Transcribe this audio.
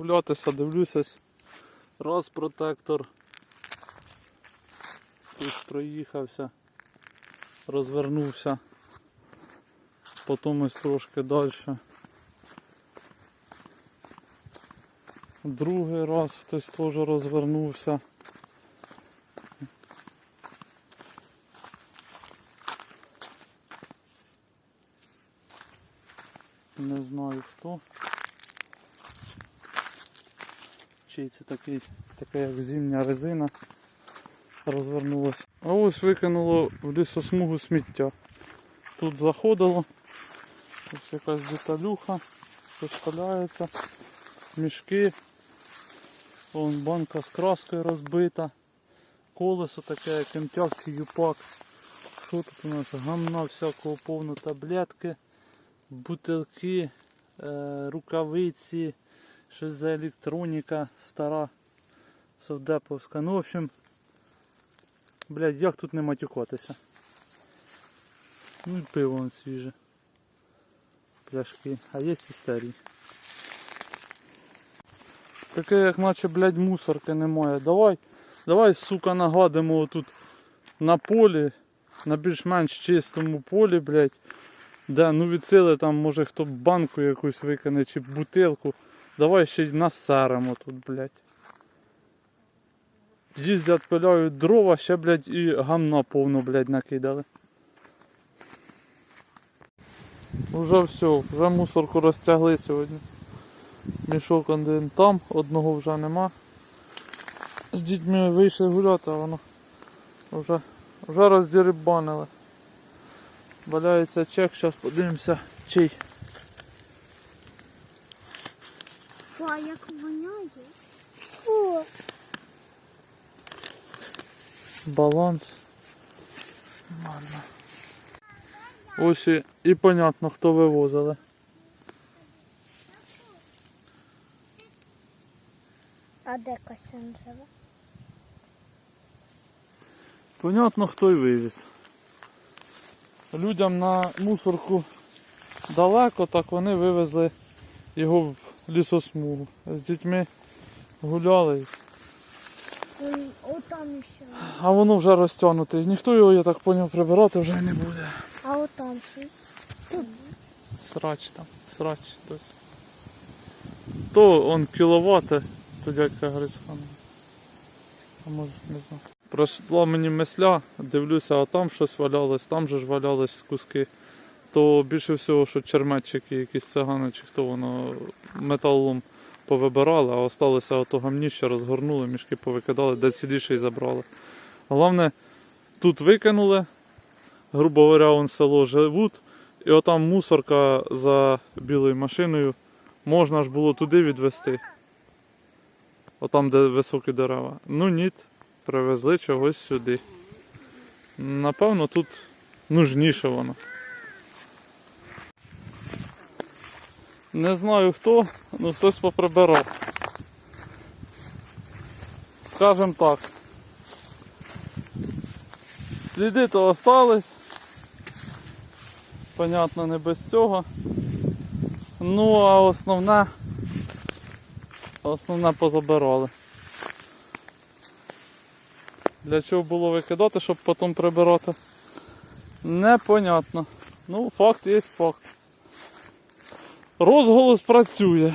Гулятися, дивлюся. Раз протектор. Тут проїхався, розвернувся. Потім ось трошки далі. Другий раз хтось теж розвернувся. Не знаю хто. Чий це такий, така як зимня резина розвернулася. А ось викинуло в лісосмугу сміття. Тут заходило. Ось якась деталюха, щось мішки. Вон банка з краскою розбита. Колесо таке, як МТЯК чи юпак. Що тут у нас? Гамна всякого повно таблетки, бутилки, е, рукавиці, щось за електроніка стара, совдеповська. Ну, в общем, блядь, як тут не матюкатися? Ну і пиво вон свіже. Пляшки. А є і старі. Таке, як наче, блядь, мусорки немає. Давай, давай, сука, нагадимо тут на полі, на більш-менш чистому полі, блядь. Де, ну від сили там може хто банку якусь викине чи бутилку. Давай ще й насеремо тут, блядь. Їздять, пиляють дрова, ще, блядь, і гамна повно, блядь, накидали. Уже все, вже мусорку розтягли сьогодні. Мішок один там, одного вже нема. З дітьми вийшли гуляти, а воно вже, вже роздірибанили. Валяється чек, зараз подивимося чий. Фа, як воняє. О, Баланс. Ладно. Ось і, і понятно, хто вивозили. а де Косян живе? Понятно, хто й вивіз. Людям на мусорку далеко, так вони вивезли його в лісосмугу. З дітьми гуляли, отам ще. а воно вже розтягнуте. Ніхто його, я так поняв, прибирати вже не буде. А отам щось. Срач там, срач досі. То он кіловати, то дядька Грицхан. А може, не знаю. Пройшла мені мисля, дивлюся, а там щось валялось, там же ж валялись куски. То більше всього, що черметчики, якісь цигани, чи хто воно металом повибирали, а осталося ото гамніще, розгорнули, мішки повикидали, де ціліше і забрали. Головне, тут викинули, грубо говоря, он село живуть, і отам мусорка за білою машиною. Можна ж було туди відвести. Отам, де високі дерева. Ну ні, привезли чогось сюди. Напевно, тут нужніше воно. Не знаю хто, ну хтось поприбирав. Скажем так. Сліди то остались. Понятно, не без цього. Ну, а основне, основне позабирали. Для чого було викидати, щоб потім прибирати? Непонятно. Ну, факт є факт. Розголос працює.